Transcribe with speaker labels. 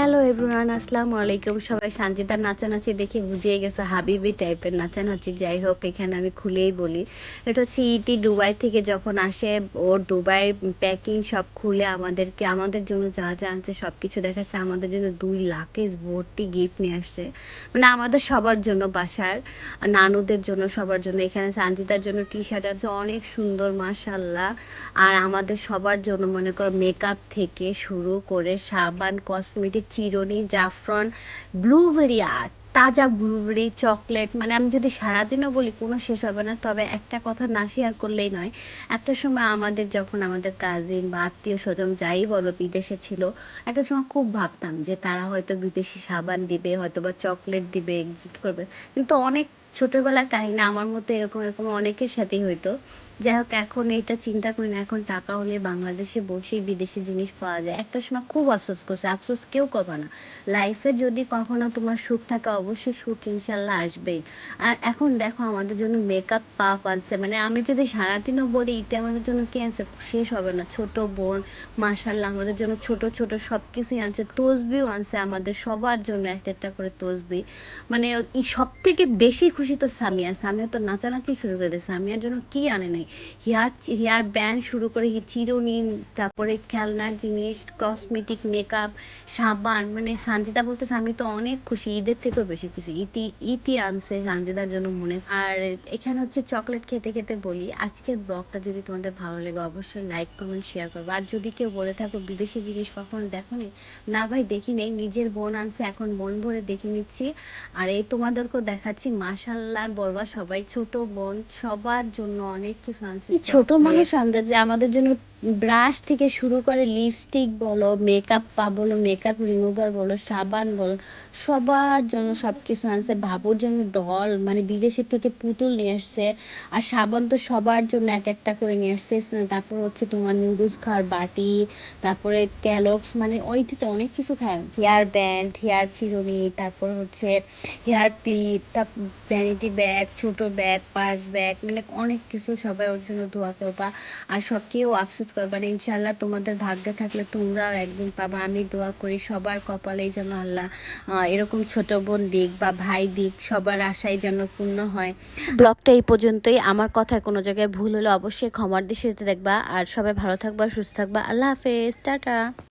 Speaker 1: Hello everyone, আসসালামু আলাইকুম। সবাই সানজিদার নাচানাচি দেখে বুঝিয়ে গেছে, হাবিবি টাইপের নাচানাচি। যাই হোক, এখানে আমি খুলেই বলি, এটা হচ্ছে ইতি দুবাই থেকে যখন আসে, ও দুবাইয়ের প্যাকিং সব খুলে আমাদেরকে, আমাদের জন্য যা যা আনছে সব কিছু দেখাচ্ছে। আমাদের জন্য দুই লাকেজ ভর্তি গিফট নিয়ে আসছে। মানে আমাদের সবার জন্য, বাসার নানুদের জন্য, সবার জন্য। এখানে সানজিদার জন্য টি শার্ট আছে, অনেক সুন্দর মাশাল্লাহ আর আমাদের সবার জন্য, মনে করো মেকআপ থেকে শুরু করে সাবান কসমেটিক চিরুনি, জাফরন, ব্লুবেরি আর্ট তাজা ব্লুবেরি, চকলেট। মানে আমি যদি সারাদিনও বলি, কোনো শেষ হবে না। তবে একটা কথা না শেয়ার করলেই নয়, একটা সময় আমাদের যখন আমাদের কাজিন বা আত্মীয় স্বজন যাই বলো বিদেশে ছিল, একটা সময় খুব ভাবতাম যে তারা হয়তো বিদেশি সাবান দিবে হয়তো বা চকলেট দিবে গিফট করবে। কিন্তু অনেক ছোটবেলার কাহিনী আমার মতো এরকম এরকম অনেকের সাথেই হইতো। যাই হোক, এখন এটা চিন্তা করি না, এখন টাকা হলে বাংলাদেশে বসেই বিদেশি জিনিস পাওয়া যায়। একটা সময় খুব আফসোস করছে, আফসোস কেউ করবে না। লাইফে যদি কখনো তোমার সুখ থাকে, অবশ্যই সুখ ইনশাল্লাহ আসবেই। আর এখন দেখো, আমাদের জন্য মেকআপ পাপ আনছে। মানে আমি যদি সারাদিনও বলি, এটা আমাদের জন্য কি আনছে? শেষ হবে না। ছোট বোন মাশাল্লাহ আমাদের জন্য ছোট ছোট সব কিছুই আনছে। তসবিও আনছে আমাদের সবার জন্য একটা একটা করে তসবি। মানে সব থেকে বেশি খুশি তো সামিয়া। সামিয়া তো নাচানাচি শুরু করে দিয়েছে। সামিয়ার জন্য কি আনে নাই? হেয়ার হেয়ার ব্যান্ড শুরু করে চিরুনি তারপরে খেলনার জিনিস কসমেটিক মেকআপ সাবান মানে শান্তিদা বলতেছে আমি তো অনেক খুশি, ঈদের থেকেও বেশি খুশি। ইতি ইতি আনছে শান্তিদার জন্য মনে। আর এখানে হচ্ছে চকলেট খেতে খেতে বলি, আজকের ব্লগটা যদি তোমাদের ভালো লাগে অবশ্যই লাইক কমেন্ট শেয়ার করব। আর যদি কেউ বলে থাকো বিদেশি জিনিস কখনো দেখো নি ভাই দেখি নেই, নিজের বোন আনছে, এখন মন ভরে দেখে নিচ্ছি। আর এই তোমাদেরকেও দেখাচ্ছি মাশাল্লাহ বলবা সবাই ছোট বোন, সবার জন্য অনেক কিছু ছোট মানুষ আনতে যে আমাদের জন্য ব্রাশ থেকে শুরু করে লিপস্টিক বলো মেকআপ পা বলো মেকআপ রিমুভার বলো সাবান বলো সবার জন্য সব কিছু আনছে। বাবুর জন্য ডল মানে বিদেশের থেকে পুতুল নিয়ে এসছে। আর সাবান তো সবার জন্য এক একটা করে নিয়ে এসছে। তারপর হচ্ছে তোমার নুডলস খাওয়ার বাটি তারপরে ক্যালক্স মানে ওইটিতে অনেক কিছু খায়। হেয়ার ব্যান্ড হেয়ার চিরুনি তারপর হচ্ছে হেয়ার ক্লিপ তারপর ভ্যানিটি ব্যাগ ছোট ব্যাগ পার্স ব্যাগ মানে অনেক কিছু সবাই ওর জন্য দোয়া করবা। আর সব কেউ আফসোস করবা না ইনশাল্লাহ তোমাদের ভাগ্যে থাকলে তোমরাও একদিন পাবা। আমি দোয়া করি সবার কপালেই যেন আল্লাহ এরকম ছোট বোন দিক বা ভাই দিক, সবার আশাই যেন পূর্ণ হয়। ব্লগটা এই পর্যন্তই। আমার কথায় কোনো জায়গায় ভুল হলে অবশ্যই ক্ষমার দৃষ্টিতে দেখবা। আর সবাই ভালো থাকবা, সুস্থ থাকবা। আল্লাহ হাফেজ, টাটা।